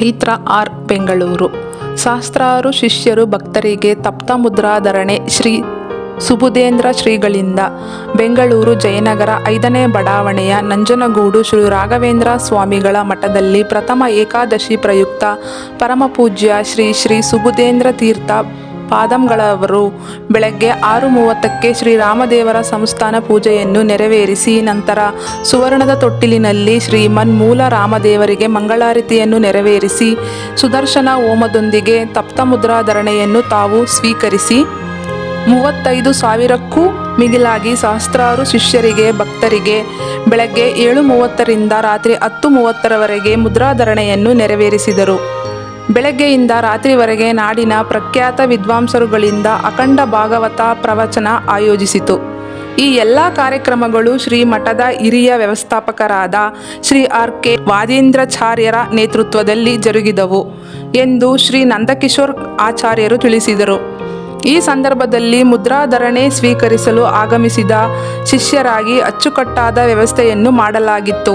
Chaitra R Bengaluru. ಸಹಸ್ರಾರು ಶಿಷ್ಯರು, ಭಕ್ತರಿಗೆ ತಪ್ತ ಮುದ್ರಾಧರಣೆ ಶ್ರೀ ಸುಬುಧೇಂದ್ರ ಶ್ರೀಗಳಿಂದ. ಬೆಂಗಳೂರು ಜಯನಗರ ಐದನೇ ಬಡಾವಣೆಯ ನಂಜನಗೂಡು ಶ್ರೀ ರಾಘವೇಂದ್ರ ಸ್ವಾಮಿಗಳ ಮಠದಲ್ಲಿ ಪ್ರಥಮ ಏಕಾದಶಿ ಪ್ರಯುಕ್ತ ಪರಮಪೂಜ್ಯ ಶ್ರೀ ಶ್ರೀ ಸುಬುಧೇಂದ್ರ ತೀರ್ಥ ಪಾದಂಗಳವರು ಬೆಳಗ್ಗೆ ಆರು ಮೂವತ್ತಕ್ಕೆ ಶ್ರೀರಾಮದೇವರ ಸಂಸ್ಥಾನ ಪೂಜೆಯನ್ನು ನೆರವೇರಿಸಿ, ನಂತರ ಸುವರ್ಣದ ತೊಟ್ಟಿಲಿನಲ್ಲಿ ಶ್ರೀಮನ್ ಮೂಲ ರಾಮದೇವರಿಗೆ ಮಂಗಳಾರತಿಯನ್ನು ನೆರವೇರಿಸಿ, ಸುದರ್ಶನ ಹೋಮದೊಂದಿಗೆ ತಪ್ತ ಮುದ್ರಾಧರಣೆಯನ್ನು ತಾವು ಸ್ವೀಕರಿಸಿ, ಮೂವತ್ತೈದು ಸಾವಿರಕ್ಕೂ ಮಿಗಿಲಾಗಿ ಸಹಸ್ರಾರು ಶಿಷ್ಯರಿಗೆ, ಭಕ್ತರಿಗೆ ಬೆಳಗ್ಗೆ ಏಳು ಮೂವತ್ತರಿಂದ ರಾತ್ರಿ ಹತ್ತು ಮೂವತ್ತರವರೆಗೆ ಮುದ್ರಾಧರಣೆಯನ್ನು ನೆರವೇರಿಸಿದರು. ಬೆಳಗ್ಗೆಯಿಂದ ರಾತ್ರಿವರೆಗೆ ನಾಡಿನ ಪ್ರಖ್ಯಾತ ವಿದ್ವಾಂಸರುಗಳಿಂದ ಅಖಂಡ ಭಾಗವತ ಪ್ರವಚನ ಆಯೋಜಿಸಿತು. ಈ ಎಲ್ಲ ಕಾರ್ಯಕ್ರಮಗಳು ಶ್ರೀ ಮಠದ ಹಿರಿಯ ವ್ಯವಸ್ಥಾಪಕರಾದ ಶ್ರೀ ಆರ್ ಕೆ ವಾದೇಂದ್ರಾಚಾರ್ಯರ ನೇತೃತ್ವದಲ್ಲಿ ಜರುಗಿದವು ಎಂದು ಶ್ರೀ ನಂದಕಿಶೋರ್ ಆಚಾರ್ಯರು ತಿಳಿಸಿದರು. ಈ ಸಂದರ್ಭದಲ್ಲಿ ಮುದ್ರಾಧರಣೆ ಸ್ವೀಕರಿಸಲು ಆಗಮಿಸಿದ ಶಿಷ್ಯರಾಗಿ ಅಚ್ಚುಕಟ್ಟಾದ ವ್ಯವಸ್ಥೆಯನ್ನು ಮಾಡಲಾಗಿತ್ತು.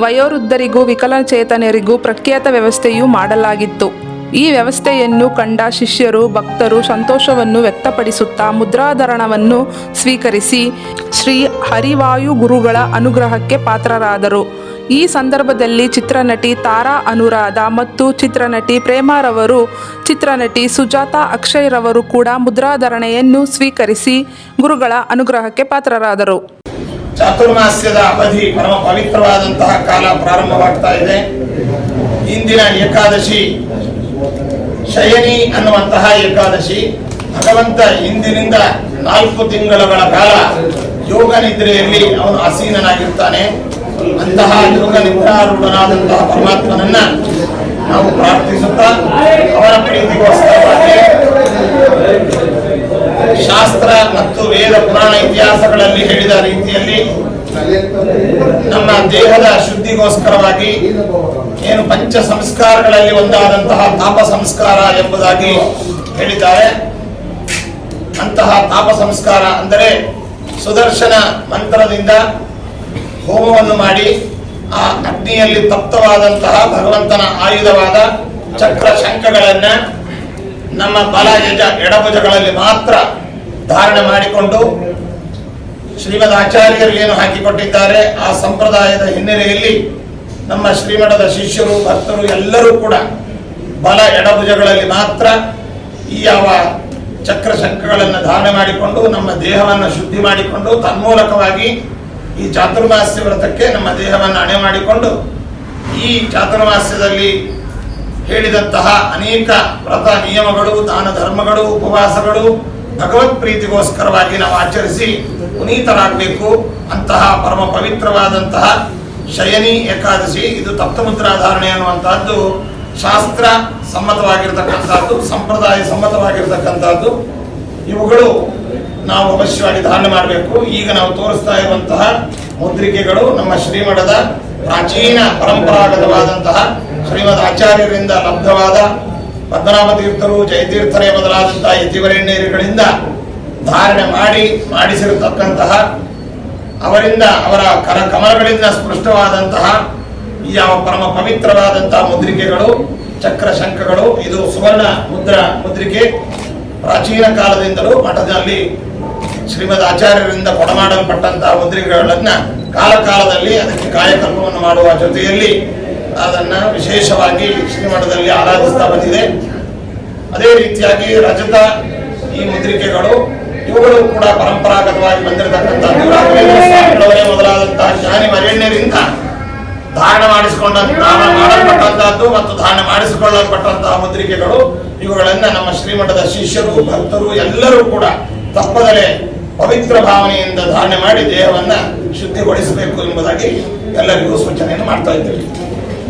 ವಯೋವೃದ್ಧರಿಗೂ, ವಿಕಲಚೇತನರಿಗೂ ಪ್ರಖ್ಯಾತ ವ್ಯವಸ್ಥೆಯೂ ಮಾಡಲಾಗಿತ್ತು. ಈ ವ್ಯವಸ್ಥೆಯನ್ನು ಕಂಡ ಶಿಷ್ಯರು, ಭಕ್ತರು ಸಂತೋಷವನ್ನು ವ್ಯಕ್ತಪಡಿಸುತ್ತಾ ಮುದ್ರಾಧರಣವನ್ನು ಸ್ವೀಕರಿಸಿ ಶ್ರೀ ಹರಿವಾಯು ಗುರುಗಳ ಅನುಗ್ರಹಕ್ಕೆ ಪಾತ್ರರಾದರು. ಈ ಸಂದರ್ಭದಲ್ಲಿ ಚಿತ್ರನಟಿ ತಾರಾ ಅನುರಾಧ ಮತ್ತು ಚಿತ್ರನಟಿ ಪ್ರೇಮಾರವರು, ಚಿತ್ರನಟಿ ಸುಜಾತಾ ಅಕ್ಷಯ್ರವರು ಕೂಡ ಮುದ್ರಾಧರಣೆಯನ್ನು ಸ್ವೀಕರಿಸಿ ಗುರುಗಳ ಅನುಗ್ರಹಕ್ಕೆ ಪಾತ್ರರಾದರು. ಚಾತುರ್ಮಾಸ್ಯದ ಅವಧಿ ಪರಮ ಪವಿತ್ರವಾದಂತಹ ಕಾಲ ಪ್ರಾರಂಭವಾಗ್ತಾ ಇದೆ. ಇಂದಿನ ಏಕಾದಶಿ, ಶಯನಿ ಅನ್ನುವಂತಹ ಏಕಾದಶಿ. ಭಗವಂತ ಇಂದಿನಿಂದ ನಾಲ್ಕು ತಿಂಗಳುಗಳ ಕಾಲ ಯೋಗ ನಿದ್ರೆಯಲ್ಲಿ ಅವನು ಆಸೀನನಾಗಿರ್ತಾನೆ. ಅಂತಹ ಯೋಗ ನಿದ್ರಾರೂಢನಾದಂತಹ ಪರಮಾತ್ಮನನ್ನ ನಾವು ಪ್ರಾರ್ಥಿಸುತ್ತಾ ಅವರ ಪ್ರೀತಿಗೋಸ್ಕರವಾಗಿ ಶಾಸ್ತ್ರ ಮತ್ತು ವೇದ ಪುರಾಣ ಇತಿಹಾಸಗಳಲ್ಲಿ ಹೇಳಿದ ರೀತಿಯಲ್ಲಿ ನಮ್ಮ ದೇಹದ ಶುದ್ಧಿಗೋಸ್ಕರವಾಗಿ ಏನು ಪಂಚ ಸಂಸ್ಕಾರಗಳಲ್ಲಿ ಒಂದಾದಂತಹ ತಾಪ ಸಂಸ್ಕಾರ ಎಂಬುದಾಗಿ ಹೇಳಿದ್ದಾರೆ. ಅಂತಹ ತಾಪ ಸಂಸ್ಕಾರ ಅಂದರೆ ಸುದರ್ಶನ ಮಂತ್ರದಿಂದ ಹೋಮವನ್ನು ಮಾಡಿ ಆ ಅಗ್ನಿಯಲ್ಲಿ ತಪ್ತವಾದಂತಹ ಭಗವಂತನ ಆಯುಧವಾದ ಚಕ್ರ ಶಂಖಗಳನ್ನ ನಮ್ಮ ಬಲ ಎಜ ಎಡಭುಜಗಳಲ್ಲಿ ಮಾತ್ರ ಧಾರಣೆ ಮಾಡಿಕೊಂಡು ಶ್ರೀಮದ್ ಆಚಾರ್ಯರು ಏನು ಹಾಕಿಕೊಟ್ಟಿದ್ದಾರೆ, ಆ ಸಂಪ್ರದಾಯದ ಹಿನ್ನೆಲೆಯಲ್ಲಿ ನಮ್ಮ ಶ್ರೀಮಠದ ಶಿಷ್ಯರು, ಭಕ್ತರು ಎಲ್ಲರೂ ಕೂಡ ಬಲ ಎಡಭುಜಗಳಲ್ಲಿ ಮಾತ್ರ ಈ ಯಾವ ಚಕ್ರ ಶಂಖಗಳನ್ನು ಧಾರಣೆ ಮಾಡಿಕೊಂಡು, ನಮ್ಮ ದೇಹವನ್ನು ಶುದ್ಧಿ ಮಾಡಿಕೊಂಡು, ತನ್ಮೂಲಕವಾಗಿ ಈ ಚಾತುರ್ಮಾಸ್ಯ ವ್ರತಕ್ಕೆ ನಮ್ಮ ದೇಹವನ್ನು ಅಣೆ ಮಾಡಿಕೊಂಡು ಈ ಚಾತುರ್ಮಾಸ್ಯದಲ್ಲಿ ಹೇಳಿದಂತಹ ಅನೇಕ ವ್ರತ ನಿಯಮಗಳು, ದಾನ ಧರ್ಮಗಳು, ಉಪವಾಸಗಳು ಭಗವತ್ ಪ್ರೀತಿಗೋಸ್ಕರವಾಗಿ ನಾವು ಆಚರಿಸಿ ಪುನೀತರಾಗಬೇಕು. ಅಂತಹ ಪರಮ ಪವಿತ್ರವಾದಂತಹ ಶಯನಿ ಏಕಾದಶಿ, ಇದು ತಪ್ತಮುದ್ರಾಧಾರಣೆ ಅನ್ನುವಂತಹದ್ದು ಶಾಸ್ತ್ರ ಸಮ್ಮತವಾಗಿರ್ತಕ್ಕಂಥದ್ದು ಸಂಪ್ರದಾಯ ಸಮ್ಮತವಾಗಿರ್ತಕ್ಕಂಥದ್ದು ಇವುಗಳು ನಾವು ಅವಶ್ಯವಾಗಿ ಧಾರಣೆ ಮಾಡಬೇಕು. ಈಗ ನಾವು ತೋರಿಸ್ತಾ ಇರುವಂತಹ ಮುದ್ರಿಕೆಗಳು ನಮ್ಮ ಶ್ರೀಮಠದ ಪ್ರಾಚೀನ ಪರಂಪರಾಗತವಾದಂತಹ ಶ್ರೀಮದ್ ಆಚಾರ್ಯರಿಂದ ಲಬ್ಧವಾದ ಪದ್ಮನಾಭ ತೀರ್ಥರು ಜಯತೀರ್ಥರೇ ಬದಲಾದಂತಹ ಯತಿವರೆಣ್ಣೀರುಗಳಿಂದ ಧಾರಣೆ ಮಾಡಿ ಮಾಡಿಸಿರತಕ್ಕಂತಹ ಅವರಿಂದ ಅವರ ಕರ ಕಮಲಗಳಿಂದ ಸ್ಪೃಷ್ಟವಾದಂತಹ ಈ ಯಾವ ಪರಮ ಪವಿತ್ರವಾದಂತಹ ಮುದ್ರಿಕೆಗಳು ಚಕ್ರ ಶಂಖಗಳು ಇದು ಸುವರ್ಣ ಮುದ್ರ ಮುದ್ರಿಕೆ ಪ್ರಾಚೀನ ಕಾಲದಿಂದಲೂ ಮಠದಲ್ಲಿ ಶ್ರೀಮದ್ ಆಚಾರ್ಯರಿಂದ ಕೊಡಮಾಡಲ್ಪಟ್ಟಂತಹ ಮುದ್ರಿಕೆಗಳನ್ನ ಕಾಲಕಾಲದಲ್ಲಿ ಅದಕ್ಕೆ ಕಾಯಕಲ್ಪವನ್ನು ಮಾಡುವ ಜೊತೆಯಲ್ಲಿ ಅದನ್ನ ವಿಶೇಷವಾಗಿ ಶ್ರೀಮಠದಲ್ಲಿ ಆರಾಧಿಸ್ತಾ ಬಂದಿದೆ. ಅದೇ ರೀತಿಯಾಗಿ ರಜತ, ಈ ಮುದ್ರಿಕೆಗಳು, ಇವುಗಳು ಕೂಡ ಪರಂಪರಾಗತವಾಗಿ ಸ್ವಾಮಿಗಳವರೇ ಮೊದಲಾದಂತಹ ಜ್ಞಾನಿ ಮರಣ್ಯರಿಂದ ಧಾರಣ ಮಾಡಿಸಿಕೊಂಡ ಮಾಡಲ್ಪಟ್ಟಂತಹದ್ದು ಮತ್ತು ಧಾರಣ ಮಾಡಿಸಿಕೊಳ್ಳಲ್ಪಟ್ಟಂತಹ ಮುದ್ರಿಕೆಗಳು. ಇವುಗಳನ್ನ ನಮ್ಮ ಶ್ರೀಮಠದ ಶಿಷ್ಯರು, ಭಕ್ತರು ಎಲ್ಲರೂ ಕೂಡ ತಪ್ಪದಲೆ ಪವಿತ್ರ ಭಾವನೆಯಿಂದ ಧಾರಣೆ ಮಾಡಿ ದೇಹವನ್ನ ಶುದ್ಧಿಗೊಳಿಸಬೇಕು ಎಂಬುದಾಗಿ ಎಲ್ಲರಿಗೂ ಸೂಚನೆಯನ್ನು ಮಾಡ್ತಾ ಇದ್ದೇವೆ.